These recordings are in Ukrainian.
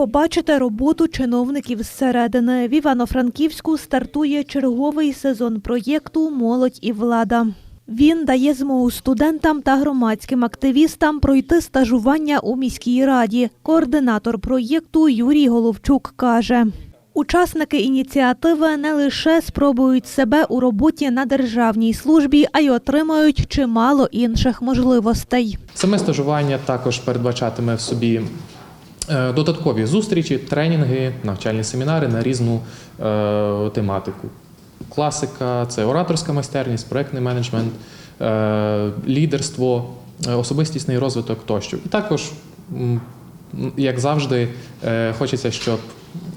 побачити роботу чиновників зсередини. В Івано-Франківську стартує черговий сезон проєкту Молодь і влада. Він дає змогу студентам та громадським активістам пройти стажування у міській раді. Координатор проєкту Юрій Головчук каже. Учасники ініціативи не лише спробують себе у роботі на державній службі, а й отримають чимало інших можливостей. Саме стажування також передбачатиме в собі додаткові зустрічі, тренінги, навчальні семінари на різну е, тематику. Класика це ораторська майстерність, проектний менеджмент, е, лідерство, е, особистісний розвиток тощо. І також, як завжди, е, хочеться, щоб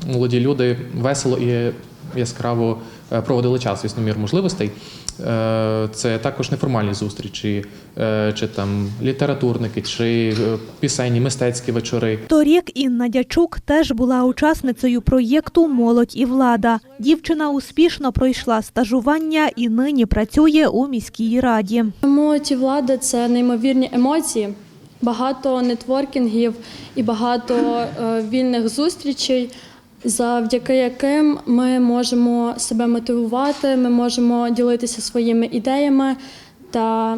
молоді люди весело і яскраво е, проводили час вісномір можливостей. Е, Це також неформальні зустрічі, е, чи там літературники, чи пісенні, мистецькі вечори. Торік Інна Дячук теж була учасницею проєкту Молодь і влада. Дівчина успішно пройшла стажування і нині працює у міській раді. Молодь і влада це неймовірні емоції, багато нетворкінгів і багато е, вільних зустрічей, завдяки яким ми можемо себе мотивувати, ми можемо ділитися своїми ідеями та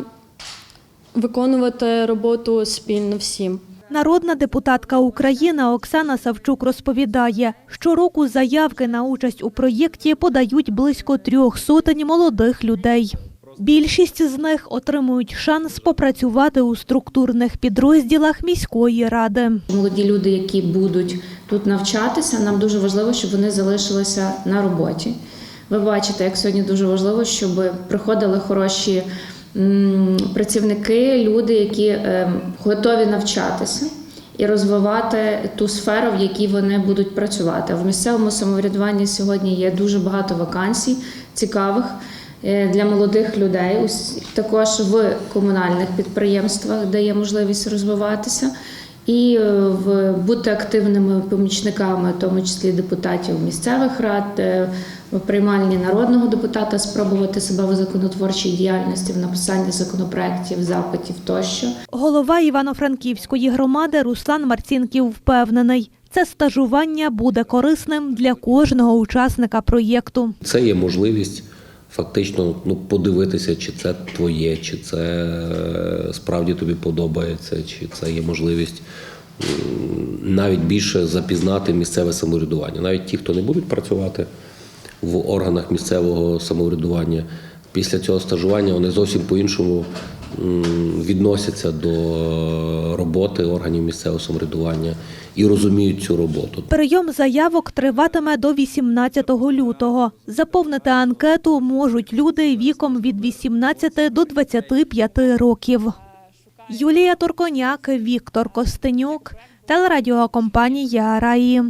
виконувати роботу спільно всім. Народна депутатка України Оксана Савчук розповідає, щороку заявки на участь у проєкті подають близько трьох сотень молодих людей. Більшість з них отримують шанс попрацювати у структурних підрозділах міської ради. Молоді люди, які будуть тут навчатися, нам дуже важливо, щоб вони залишилися на роботі. Ви бачите, як сьогодні дуже важливо, щоб приходили хороші працівники, люди, які е, готові навчатися і розвивати ту сферу, в якій вони будуть працювати. В місцевому самоврядуванні сьогодні є дуже багато вакансій цікавих для молодих людей, також в комунальних підприємствах, де є можливість розвиватися, і е, в бути активними помічниками, в тому числі депутатів місцевих рад, е, в приймальні народного депутата, спробувати себе в законотворчій діяльності, в написанні законопроєктів, запитів тощо. Голова Івано-Франківської громади Руслан Марцінків впевнений, це стажування буде корисним для кожного учасника проєкту. Це є можливість фактично ну, подивитися, чи це твоє, чи це е, справді тобі подобається, чи це є можливість навіть більше запізнати місцеве самоврядування. Навіть ті, хто не будуть працювати в органах місцевого самоврядування, після цього стажування вони зовсім по-іншому відносяться до роботи органів місцевого самоврядування і розуміють цю роботу. Прийом заявок триватиме до 18 лютого. Заповнити анкету можуть люди віком від 18 до 25 років. Юлія Турконяк, Віктор Костенюк, телерадіокомпанія Раї.